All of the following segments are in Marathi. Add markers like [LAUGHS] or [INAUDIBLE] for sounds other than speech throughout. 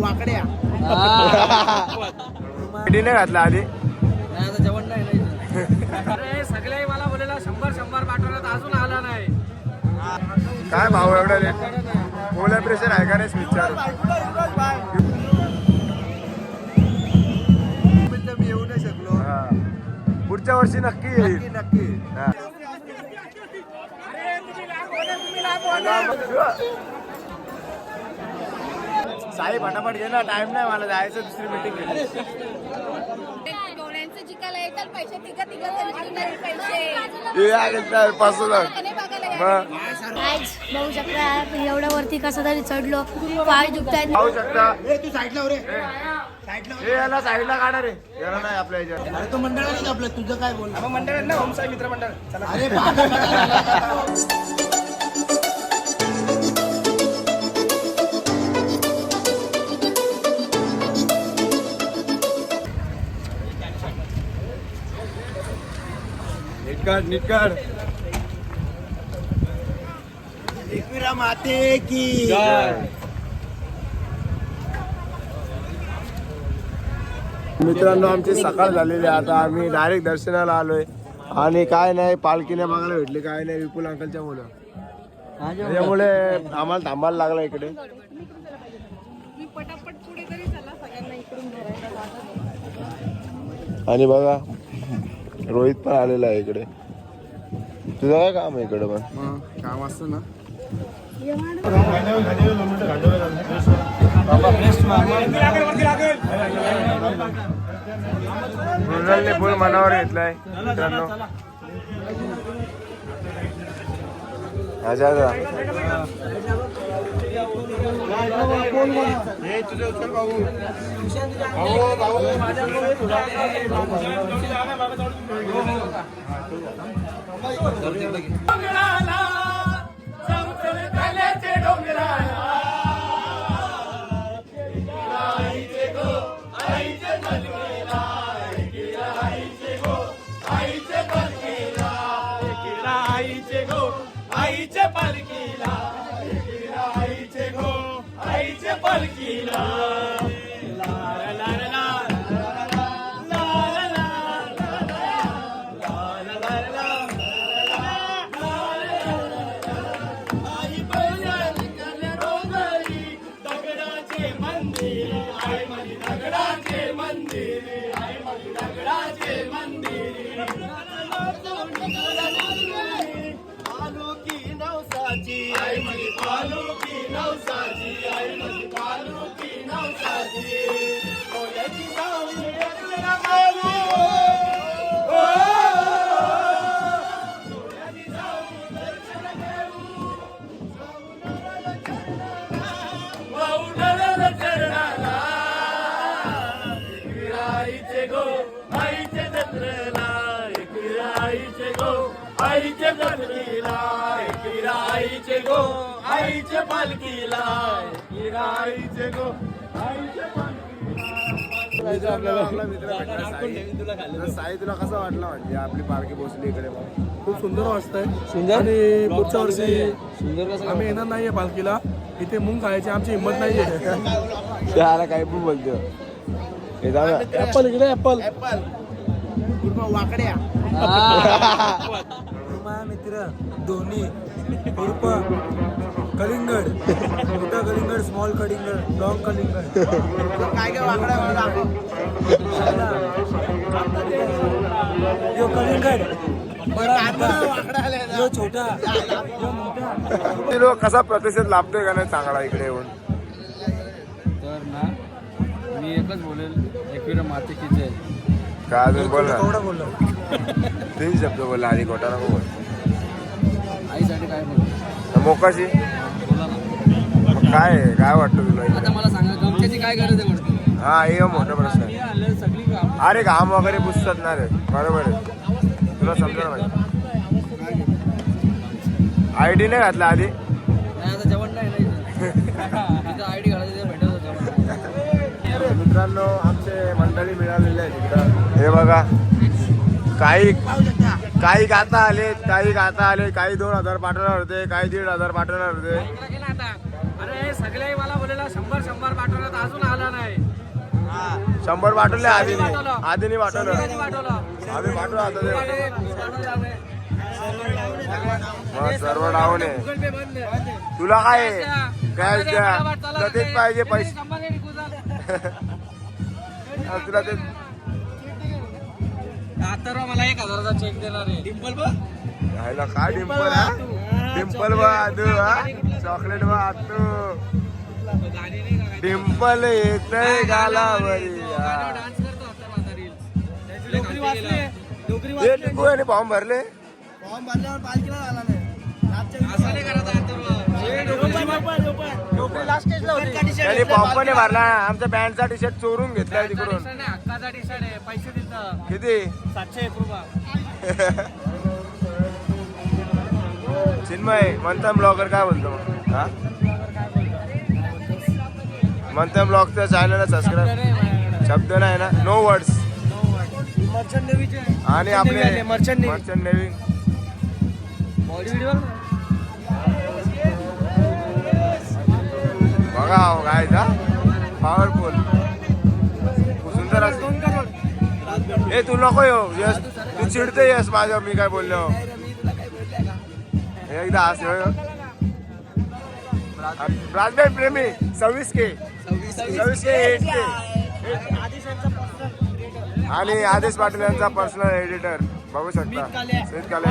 वाकड्या. नाही घातला आधी. आता जेवण नाही अरे सगळे मला बोलेला शंभर शंभर पाठवण्यात अजून आला नाही. काय भाव एवढा रेट ओला प्रेशर आहे का नाही विचार मी येऊ नाही शकलो. पुढच्या वर्षी नक्की येईल. नक्की नक्की. साई फटाफट घे ना टाइम नाही मला जायचं दुसरी मीटिंग पाच बघू शकता एवढ्या वरती कसं तरी चढलो. पाय दुखतायत. पाहू शकता तू साईडला रे हे याला साईडला काढा रे. याला नाही आपल्या याच्यात. अरे तो मंडळ नाही आपलं. तुझं काय बोल मंडळ ना होमसाई मित्र मंडळ. चला. अरे काढ एकविरा माते की. मित्रांनो आमची सकाळ झालेली आहे. आता आम्ही डायरेक्ट दर्शनाला आलोय. आणि काय नाही पालखीने बघायला भेटली. काय नाही विपुल अंकलच्या मुलं. त्याच्यामुळे आम्हाला थांबायला लागला इकडे. आणि बघा रोहित पण आलेला आहे इकडे. तुझं काय काम आहे इकडे पण? काम असतं ना. मृणालने फुल मनावर घेतलाय मित्रांनो. हे तुझे उत्तर भाऊ भाऊ भाऊ डोंगराला डोंगराला Hare पालखीला गो साई. तुला कसं वाटलं म्हणजे आपली पालखी पोहोचली इकडे? खूप सुंदर वाजतंय सुंदर? आणि पुढच्या वर्षी आम्ही येणार नाहीये पालखीला. इथे मुंग खायची आमची हिंमत नाहीये. त्याला काही पण बोलतो. हे. ऍपल इकडे ऍपल वाकड्या. [LAUGHS] मित्र धोनी उर्फ कलिंगड. मोठा कलिंगड स्मॉल कलिंगड लॉंग कलिंगड. काय काय दाखव. यो कलिंगड. यो छोटा. यो मोठा. कसा प्रतिसाद लाभतोय का नाही चांगला इकडे येऊन. तर ना मी एकच बोलेल एकविरा माते की जय काय अजून बोल ना तीन शब्द बोलला आधी खोटा नको बोल. आईसाठी काय बोलू? मोकाशी. काय आहे? काय वाटतं तुला इकडे? मला सांगा गमच्याची काय गरज आहे म्हणतो? हा हे मोठा प्रश्न आहे आलं सगळी अरे घाम वगैरे पुसतात ना रे. बरोबर आहे. तुला समजा पाहिजे आयडी नाही घातला आधी? नाही आता जेवण नाही नाही आय डी घालायचं भेटत जेवण मित्रांनो आमचे मंडळी मिळालेले आहेत हे बघा. काही काही गाता आले काही गाता आले काही दोन हजार पाठवणार होते काही दीड हजार पाठवणार होते. अरे सगळे मला बोलेला शंभर शंभर पाठवण्यात अजून आला नाही. शंभर वाटवले आधीने. पाठवलं. आम्ही पाठवलं. आता. मग सर्व डाऊन आहे. तुला काय आहे? कॅश द्या. तुला तेच पाहिजे पैसे. [LAUGHS] तुला ते आता मला एक हजाराचा चेक देणार आहे. डिंपल बघ. राहिला काय डिंपल हा? तू हा? चॉकलेट बा तू. गाडी नाही का डिंपल येतय गालावरी फॉर्म भरले? फॉर्म भरल्यावर पालखीला नाही नाही भरला. आमचा पॅन्टचा टी शर्ट चोरून घेतलाय तिकडून. हक्काचा टी शर्ट आहे. पैसे दिलत. किती? सातशे एक रुपये. [LAUGHS] चिन्मय मंथन ब्लॉगर काय बोलतो? मग हा? मंथन ब्लॉगचं चॅनलला सबस्क्राईब शब्द नाही ना? नो वर्ड्स मर्चंट नेव्हीचे आणि आपले आले, Merchant merchant navy body video बघा हो. काय पॉवरफुल सुंदर असतो हे तू नको येऊ यस तू चिडते यस माझ्या मी काय बोललो? एकदा असं. राजबेन प्रेमी सव्वीस के. सव्वीस के एट के. आणि आदेश पाटील यांचा पर्सनल एडिटर बघू शकता. स्मित काले.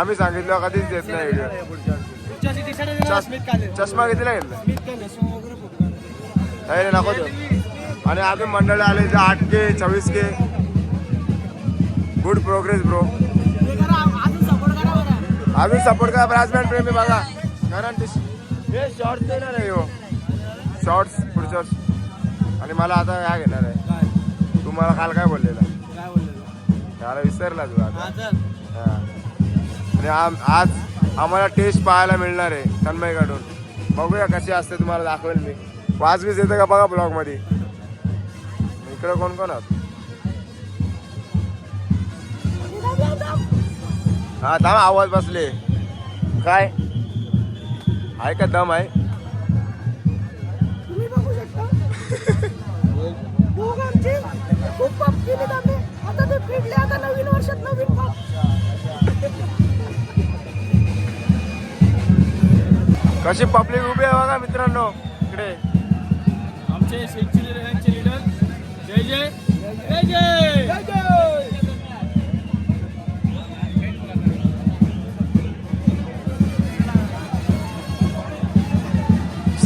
आम्ही सांगितलं कधीच देत नाही काले. चष्मा घेतला. नाही नको आणि अजून मंडळी आले जे आठ के चोवीस के. गुड प्रोग्रेस ब्रो अजून सपोर्ट करा ब्रासबँड प्रेमी बघा. कारण ते हे शॉर्ट्स देणार आहे हो. शॉर्ट्स पुढच्या आणि मला आता काय घेणार आहे. तू मला काल काय बोललेला? त्याला विसरला तू आता. हा. आणि आज आम्हाला टेस्ट पाहायला मिळणार आहे तन्मयकडून बघूया कशी असते तुम्हाला दाखवेल मी. वाजवीस येतं का बघा ब्लॉगमध्ये. इकडे कोण कोण आहात? हा थांब आवाज बसले. काय? आहे का दम आहे? तुम्ही बघू शकता. दोघांची खूप पाप केले आम्ही आता ते फिरले आता नवीन वर्षात नवीन पाप. कशी पब्लिक उभी आहे बघा मित्रांनो इकडे. आमचे शेतची यांचे लीडर जय जय. जय जय.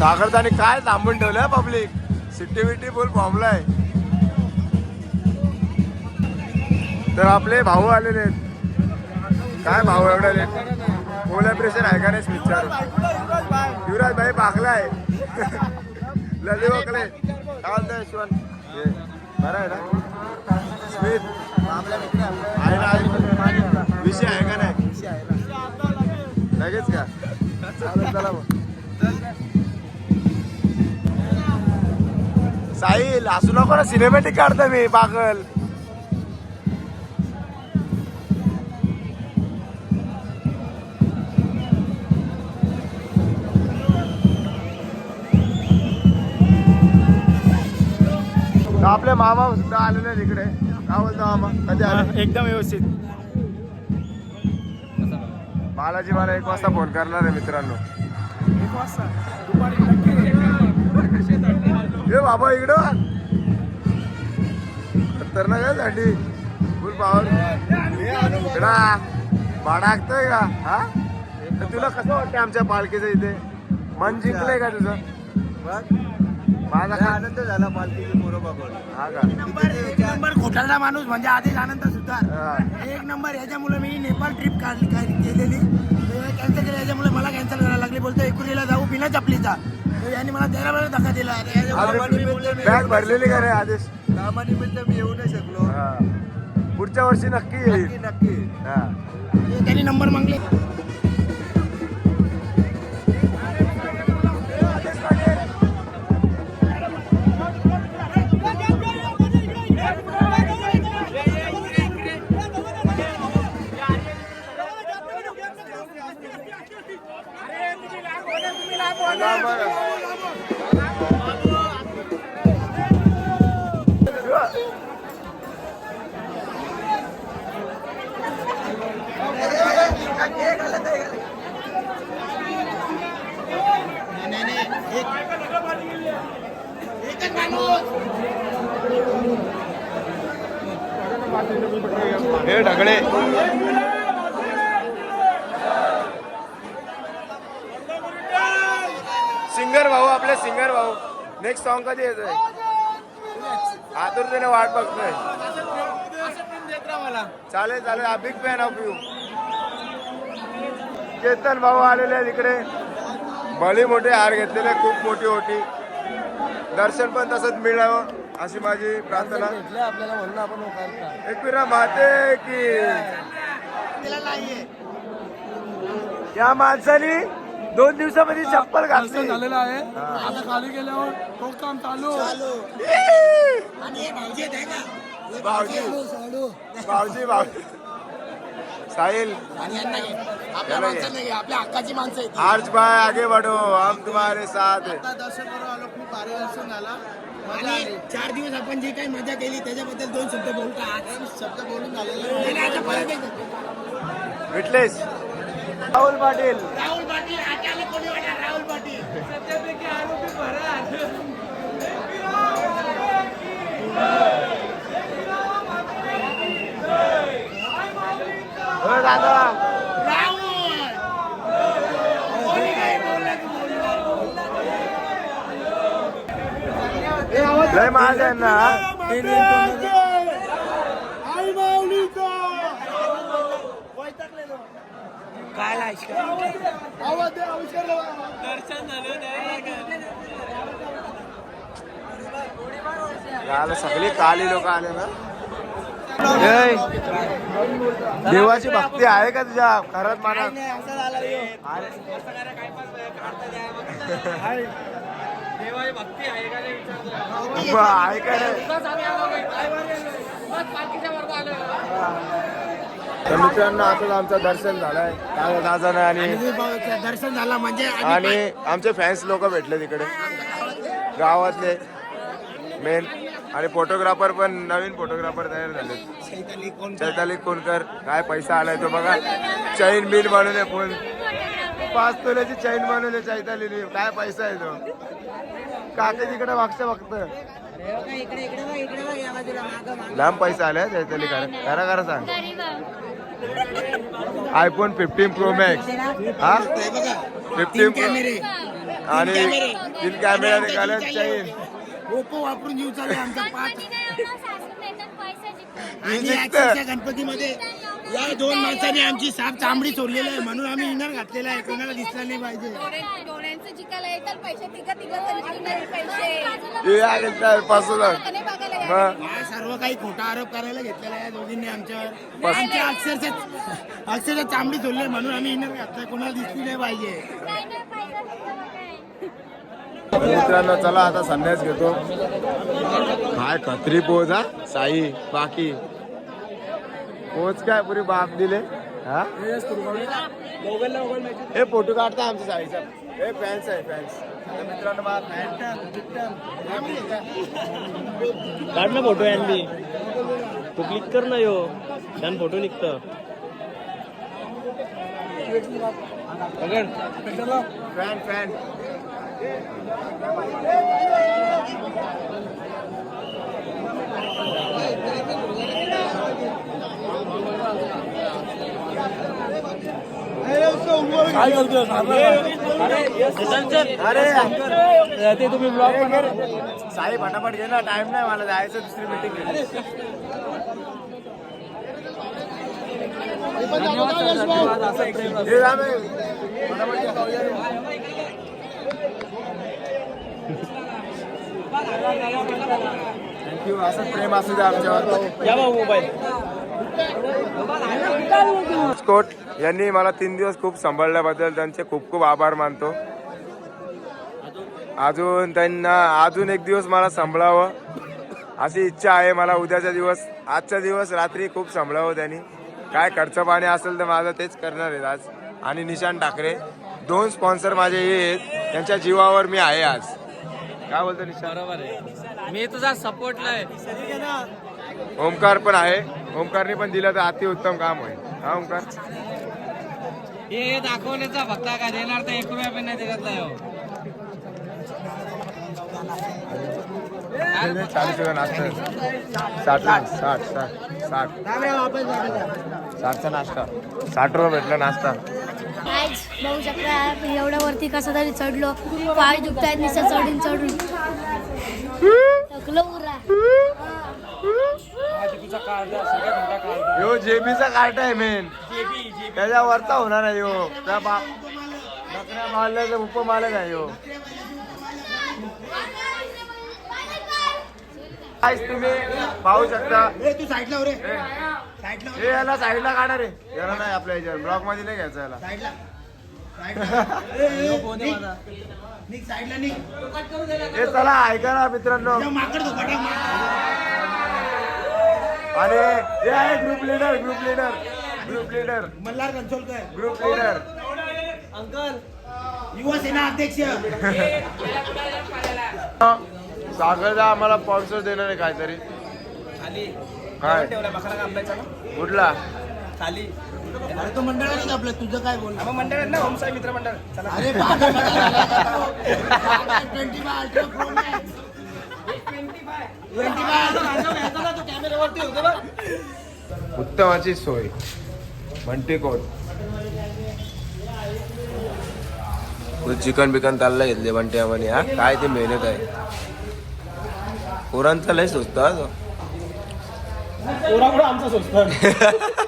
सागरताने काय थांबून ठेवलं पब्लिक सिट्टी बिट्टी फुल फॉर्मला आहे. तर आपले भाऊ आलेले आहेत. काय भाऊ एवढा लेट कोलॅबरेशन आहे का नाही विचार युवराज भाई पाकला आहे. [LAUGHS] लली ओकले काय म्हणतोय बरं आहे ना? स्मिथ आहे ना विषय आहे का नाही? लगेच का? चालेल चला साहिल असू नको ना सिनेमॅटिक काढतो मी पागल. आपले मामा सुद्धा आलेले आहेत इकडे. काय बोलतो मामा? कधी आले? एकदम व्यवस्थित. बालाजी मला एक वाजता फोन करणार आहे मित्रांनो. एक वाजता. दुपारी ये बाबा इकडं खतरनाक आहे साठी. फुल पावर इकडा भाडाकतोय का? हा? तर तुला कसं वाटतं आमच्या पालखीचं इथे? मन जिंकलंय का तुझं? माझा काय आनंद झाला पालखीची बरोबर हा का? एक नंबर घोटाळा माणूस म्हणजे आदेश आनंद सुद्धा. हा. एक नंबर याच्यामुळे मी नेपाळ ट्रिप काढली काय केलेली. कॅन्सल केली याच्यामुळे मला कॅन्सल करायला लागली. बोलतो एकुरीला जाऊ बिना चपलीचा. तर याने मला तेरा वेळा धक्का दिला. बॅग भरलेली का रे आदेश? कामानिमित्त मी येऊ नाही शकलो. पुढच्या वर्षी नक्की येईल. नक्की हा. त्यांनी नंबर मागले. नेक्स्ट कधी येतोय? आतुरतेने वाट बघतोय. चालेल चालेल. हा big fan of you Chetan भाऊ आलेले आहेत इकडे. भली मोठे हार घेतलेले खूप मोठी होती. दर्शन पण तसंच मिळावं अशी माझी प्रार्थना. आपल्याला म्हणून आपण एकविरा माते की. या माणसानी दोन दिवसामध्ये चप्पल घातली. झालेलं आहे. आता खाली गेल्यावर तो काम चालू. आणि हे भाऊजी हे? हे भाऊजी. भाऊजी साहिल. आपल्या हक्काची माणसं आर्च बाय आगे बढ़ो हम तुम्हारे साथ हैं. दर्शन करून आलो खूप भारी दर्शन झाला. आणि चार दिवस आपण जे काही मजा केली त्याच्याबद्दल दोन शब्द बोलता शब्द बोलून झालेला. विटलेस राहुल पाटील राहुल पाटील आट्याला कोणी वाटणार राहुल पाटील हो दादा राहुल कोणी काही बोललं की बोललं. हो, लय महाग आहे ना काय का? याला सगळी काली लोक आले ना. देवाची भक्ती आहे का तुझ्या? खरंच मानत ब- आहे का रे? तर मित्रांनो असंच आमचं दर्शन झालंय. काय दादा आणि दर्शन झालं म्हणजे आणि आमचे फॅन्स लोक भेटले तिकडे. गावातले मेन आणि फोटोग्राफर पण नवीन फोटोग्राफर तयार झाले चैताली कोण चैताली कोणकर काय पैसा आलाय तो बघा. चैन बिल बनवले फोन पाच तोल्याची चैन बनवली चैतालीने. काय पैसा आहे तो? काके तिकडे मागचं फक्त. लांब पैसा आलाय चैताली खरं खरं खरं सांग. आयफोन फिफ्टीन प्रो मॅक्स हा? बघा फिफ्टीन कॅमेरे आणि तीन कॅमेरा निघाले चैन ओप्पो वापरून जीव चालू आमचा पाच गणपतीमध्ये या दोन माणसांनी आमची साप चांबडी सोडलेली आहे म्हणून आम्ही इनर घातलेला आहे. कोणाला दिसला नाही पाहिजे. डोळ्यांचं जिकायला येतात पैसे तिघं तिघं तरी जिंकणारे पैसे. आहे तर पासून आणि बघायला या. मग हा सर्व काही खोटा आरोप करायला घेतलेला आहे दोघींनी आमच्यावर. आमची अक्षरशः अक्षरशः चांबडी सोडली म्हणून आम्ही इनर घातलाय. कोणाला दिसली नाही पाहिजे. काय नाही पाहिजे मित्रांनो चला आता संन्यास घेतो. काय कत्री पोच हा. साई बाकी. पोच काय पुरी बाप दिले? हा? हे फोटो काढता आमच्या साईचा हे फॅन्स आहे फॅन्स मित्रांनो काढ ना फोटो यांनी तू क्लिक कर ना यो. छान फोटो निघतं. फॅन फॅन काय करतोय अरे ते तुम्ही ब्लॉग साई फटाफट घे ना टाइम नाही मला जायचं दुसरी मीटिंग थँक्यू असं प्रेम असू द्या आमच्यावर. या भाऊ मोबाईल. कोट यांनी मला तीन दिवस खूप सांभाळल्याबद्दल त्यांचे खूप खूप आभार मानतो. अजून त्यांना अजून एक दिवस मला सांभाळावं अशी इच्छा आहे मला उद्याचा दिवस. आजचा दिवस रात्री खूप सांभाळावं त्यांनी. काय खर्च पाणी असेल तर माझं तेच करणार आहेत आज. आणि निशान ठाकरे दोन स्पॉन्सर माझे हे आहेत. त्यांच्या जीवावर मी आहे आज. काय बोलतो निशान? बरोबर आहे. मी तुझा सपोर्टला आहे. ओमकार पण आहे. ओमकारने पण दिलं तर अतिउत्तम काम होईल. हा ओमकार? हे दाखवण्याचा फक्त काय देणार तर एक रुपया पण नाही हो. चाळीस रुपये नाश्ता. साठ साठ साठ साठ साठ. साठचा नाश्ता. साठ रुपये भेटला नाश्ता. आज बघू शकता एवढ्या वरती कसं तरी चढलो. पाय दुखतायत निसं चढून चढून. थकलो पुरा यो जेबीचा कार्ट आहे मेन त्याच्या वरचा होणार आहे यो. त्या बा बकऱ्या मारल्याचा उप मालक आहे यो. Guys, तुम्ही पाहू शकता. ए तू साईडला हो रे. हो. हे याला साईडला काढा रे. याला नाही आपल्या याच्यावर. ब्लॉकमध्ये नाही घ्यायचं याला. हे [LAUGHS] चला ऐका ना मित्रांनो. आणि हे आहे group leader group leader group leader Malhar Kansolkar group leader Yuva Sena अध्यक्ष सागरचा आम्हाला स्पॉन्सर देणार आहे काहीतरी काय कुठला अरे तो मंडळात आपलं तुझं काय बोल मंडळ ना होमसाई मित्र मंडळ अरे twenty five ultra pro twenty five कॅमेऱ्यावरती होते बघ उत्तमाची सोय. म्हणते कोण? चिकन बिकन तालला घेतले बंटे आम्हाला हा? काय ते मेहनत आहे? पोरांचा लय सुचतो हा आमचा [LAUGHS]